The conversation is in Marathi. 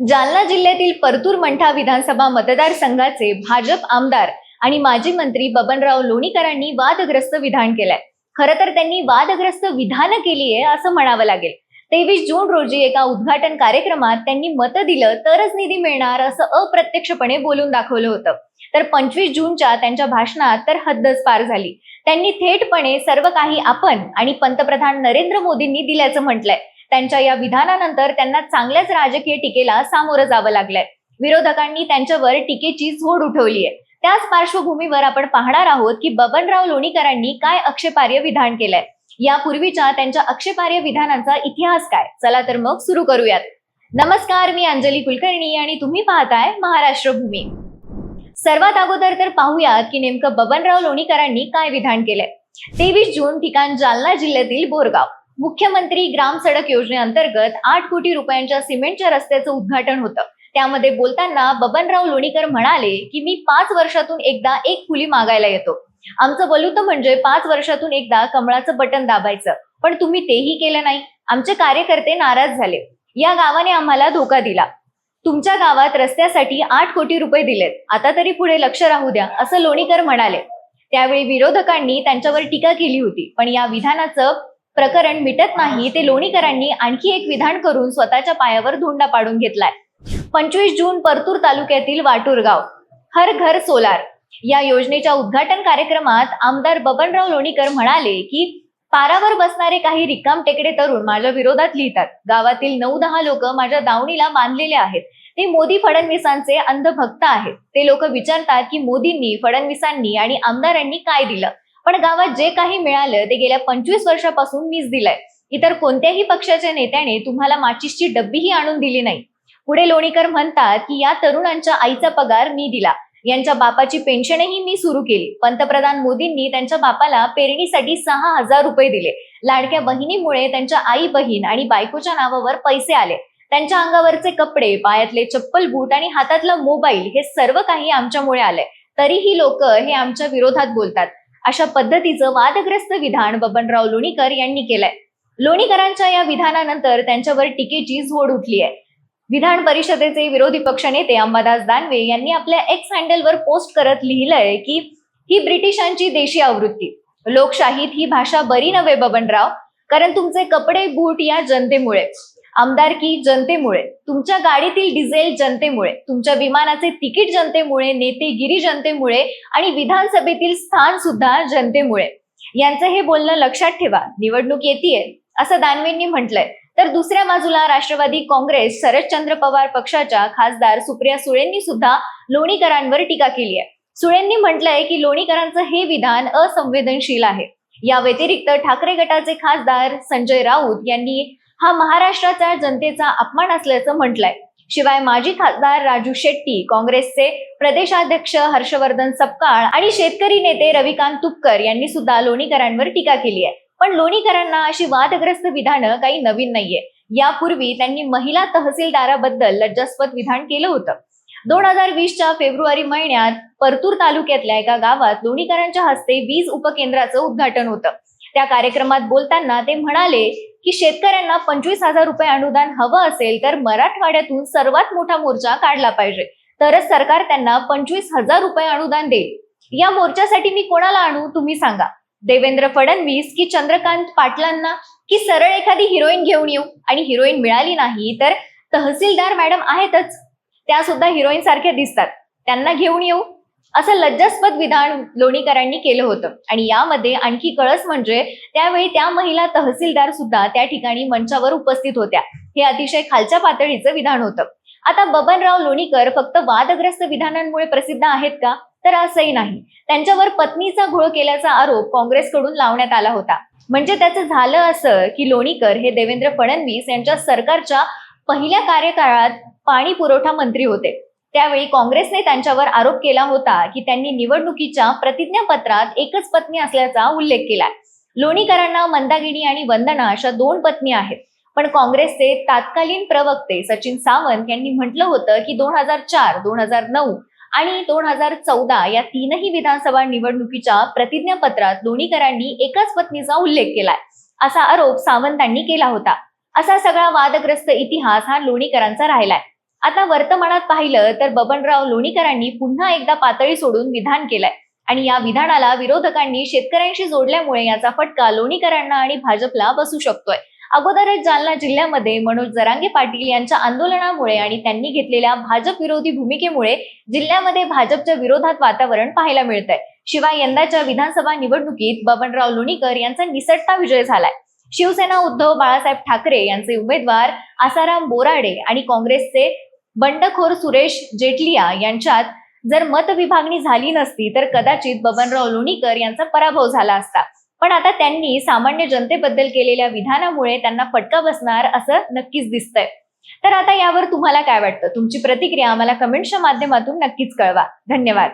जालना जिल्ह्यातील परतूर मंठा विधानसभा मतदारसंघाचे भाजप आमदार आणि माजी मंत्री बबनराव लोणीकरांनी वादग्रस्त विधान केलंय. खरं तर त्यांनी वादग्रस्त विधान केली आहे असं म्हणावं लागेल. तेवीस जून रोजी एका उद्घाटन कार्यक्रमात त्यांनी मतं दिलं तरच निधी मिळणार असं अप्रत्यक्षपणे बोलून दाखवलं होतं. तर पंचवीस जूनच्या त्यांच्या भाषणात तर हद्दच पार झाली. त्यांनी थेटपणे सर्व काही आपण आणि पंतप्रधान नरेंद्र मोदींनी दिल्याचं म्हटलंय. त्यांच्या या विधानानंतर त्यांना चांगल्याच राजकीय टीकेला सामोरं जावं लागलंय. विरोधकांनी त्यांच्यावर टीकेची झोड उठवली आहे त्याच पार्श्वभूमीवर आपण पाहणार आहोत की बबनराव लोणीकरांनी काय आक्षेपार्ह विधान केलंय? यापूर्वीच्या त्यांच्या आक्षेपार्ह विधानांचा इतिहास काय? चला तर मग सुरू करूयात. नमस्कार मी अंजली कुलकर्णी आणि तुम्ही पाहताय महाराष्ट्र भूमी. सर्वात अगोदर तर पाहूयात की नेमकं बबनराव लोणीकरांनी काय विधान केलंय? तेवीस जून ठिकाण जालना जिल्ह्यातील बोरगाव. मुख्यमंत्री ग्राम सडक योजनेअंतर्गत आठ कोटी रुपयांच्या सिमेंटच्या रस्त्याचं उद्घाटन होतं. त्यामध्ये बोलताना बबनराव लोणीकर म्हणाले की मी पाच वर्षातून एकदा एक फुली मागायला येतो. आमचं बलुतं म्हणजे पाच वर्षातून एकदा कमळाचं बटन दाबायचं. पण तुम्ही तेही केलं नाही. आमचे कार्यकर्ते नाराज झाले. या गावाने आम्हाला धोका दिला. तुमच्या गावात रस्त्यासाठी आठ कोटी रुपये दिलेत. आता तरी पुढे लक्ष राहू द्या असं लोणीकर म्हणाले. त्यावेळी विरोधकांनी त्यांच्यावर टीका केली होती पण या विधानाचं प्रकरण मिटत नाही ते लोणीकरांनी आणखी एक विधान करून स्वतःच्या पायावर धोंडा पाडून घेतलाय. पंचवीस जून परतूर तालुक्यातील वाटूरगाव हर घर सोलार. या योजनेच्या उद्घाटन कार्यक्रमात आमदार बबनराव लोणीकर म्हणाले की पारावर बसणारे काही रिकाम टेकडे तरुण माझ्या विरोधात लिहितात. गावातील नऊ दहा लोक माझ्या दावणीला बांधलेले आहेत. ते मोदी फडणवीसांचे अंधभक्त आहेत. ते लोक विचारतात की मोदींनी फडणवीसांनी आणि आमदारांनी काय दिलं? पण गावात जे काही मिळालं ते गेल्या पंचवीस वर्षापासून मीच दिलंय. इतर कोणत्याही पक्षाच्या नेत्याने तुम्हाला माचीसची डब्बीही आणून दिली नाही. पुढे लोणीकर म्हणतात की या तरुणांच्या आईचा पगार मी दिला. यांच्या बापाची पेन्शनही मी सुरू केली. पंतप्रधान मोदींनी त्यांच्या बापाला पेरणीसाठी सहा हजार रुपये दिले. लाडक्या बहिणीमुळे त्यांच्या आई बहीण आणि बायकोच्या नावावर पैसे आले. त्यांच्या अंगावरचे कपडे पायातले चप्पल बूट आणि हातातला मोबाईल हे सर्व काही आमच्यामुळे आलंय. तरीही लोक हे आमच्या विरोधात बोलतात. अशा पद्धतीचं वादग्रस्त विधान बबनराव लोणीकर यांनी केलंय. लोणीकरांच्या या विधानानंतर त्यांच्यावर टीकेची झोड उठली आहे. विधान परिषदेचे विरोधी पक्षनेते अंबादास दानवे यांनी आपल्या एक्स हँडलवर पोस्ट करत लिहिलंय की ही ब्रिटिशांची देशी आवृत्ती. लोकशाहीत ही भाषा बरी नव्हे बबनराव कारण तुमचे कपडे बूट या जनतेमुळे. आमदारकी जनतेमुळे तुमच्या गाडीतील डिझेल जनतेमुळे तुमच्या विमानाचे तिकीट जनतेमुळे नेतेगिरी जनतेमुळे आणि विधानसभेतील स्थान सुद्धा जनतेमुळे. यांचं हे बोलणं लक्षात ठेवा. निवडणूक येते असं दानवेंनी म्हटलंय. तर दुसऱ्या बाजूला राष्ट्रवादी काँग्रेस शरदचंद्र पवार पक्षाच्या खासदार सुप्रिया सुळेंनी सुद्धा लोणीकरांवर टीका केली आहे. सुळेंनी म्हटलंय की लोणीकरांचं हे विधान असंवेदनशील आहे. या व्यतिरिक्त ठाकरे गटाचे खासदार संजय राऊत यांनी हा महाराष्ट्राच्या जनतेचा अपमान असल्याचं म्हटलंय. शिवाय माजी खासदार राजू शेट्टी काँग्रेसचे प्रदेशाध्यक्ष हर्षवर्धन सपकाळ आणि शेतकरी नेते रविकांत तुपकर यांनी सुद्धा लोणीकरांवर टीका केली आहे. पण लोणीकरांना अशी वादग्रस्त विधानं काही नवीन नाहीये. यापूर्वी त्यांनी महिला तहसीलदाराबद्दल लज्जास्पद विधान केलं होतं. दोन हजार वीसच्या फेब्रुवारी महिन्यात परतूर तालुक्यातल्या एका गावात लोणीकरांच्या हस्ते वीज उपकेंद्राचं उद्घाटन होतं. त्या कार्यक्रमात बोलताना ते म्हणाले की शेतकऱ्यांना पंचवीस हजार रुपये अनुदान हवं असेल तर मराठवाड्यातून सर्वात मोठा मोर्चा काढला पाहिजे. तरच सरकार त्यांना पंचवीस हजार रुपये अनुदान देईल. या मोर्चासाठी मी कोणाला आणू तुम्ही सांगा. देवेंद्र फडणवीस की चंद्रकांत पाटलांना? की सरळ एखादी हिरोईन घेऊन येऊ? आणि हिरोईन मिळाली नाही तर तहसीलदार मॅडम आहेतच. त्या सुद्धा हिरोईन सारख्या दिसतात. त्यांना घेऊन येऊ? असं लज्जास्पद विधान लोणीकरांनी केलं होतं. आणि यामध्ये आणखी कळस म्हणजे त्यावेळी त्या महिला तहसीलदार सुद्धा त्या ठिकाणी मंचावर उपस्थित होत्या. हे अतिशय खालच्या पातळीचं विधान होतं. आता बबनराव लोणीकर फक्त वादग्रस्त विधानांमुळे प्रसिद्ध आहेत का? तर असंही नाही. त्यांच्यावर पत्नीचा घोळ केल्याचा आरोप काँग्रेसकडून लावण्यात आला होता. म्हणजे त्याचं झालं असं की लोणीकर हे देवेंद्र फडणवीस यांच्या सरकारच्या पहिल्या कार्यकाळात पाणी पुरवठा मंत्री होते. त्यावेळी काँग्रेसने त्यांच्यावर आरोप केला होता की त्यांनी निवडणुकीच्या प्रतिज्ञापत्रात एकच पत्नी असल्याचा उल्लेख केलाय. लोणीकरांना मंदागिनी आणि वंदना अशा दोन पत्नी आहेत. पण काँग्रेसचे तत्कालीन प्रवक्ते सचिन सावंत यांनी म्हटलं होतं की दोन हजार चार दोन हजार नऊ आणि दोन हजार चौदा या तीनही विधानसभा निवडणुकीच्या प्रतिज्ञापत्रात लोणीकरांनी एकाच पत्नीचा उल्लेख केलाय. असा आरोप सावंतांनी केला होता. असा सगळा वादग्रस्त इतिहास हा लोणीकरांचा राहिलाय. आता वर्तमानात पाहिलं तर बबनराव लोणीकरांनी पुन्हा एकदा पातळी सोडून विधान केलंय. आणि या विधानाला विरोधकांनी शेतकऱ्यांशी जोडल्यामुळे याचा फटका लोणीकरांना आणि भाजपला बसू शकतोय. अगोदरच जालना जिल्ह्यामध्ये मनोज जरांगे पाटील यांच्या आंदोलनामुळे आणि त्यांनी घेतलेल्या भाजप विरोधी भूमिकेमुळे जिल्ह्यामध्ये भाजपच्या विरोधात वातावरण पाहायला मिळतंय. शिवाय यंदाच्या विधानसभा निवडणुकीत बबनराव लोणीकर यांचा निसटता विजय झालाय. शिवसेना उद्धव बाळासाहेब ठाकरे यांचे उमेदवार आसाराम बोराडे आणि काँग्रेसचे बंडखोर सुरेश जेटलिया यांच्यात जर मतविभागणी झाली नसती तर कदाचित बबनराव लोणीकर यांचा पराभव झाला असता. पण आता त्यांनी सामान्य जनतेबद्दल केलेल्या विधानामुळे त्यांना फटका बसणार असं नक्कीच दिसतंय. तर आता यावर तुम्हाला काय वाटतं? तुमची प्रतिक्रिया आम्हाला कमेंटच्या माध्यमातून नक्कीच कळवा. धन्यवाद.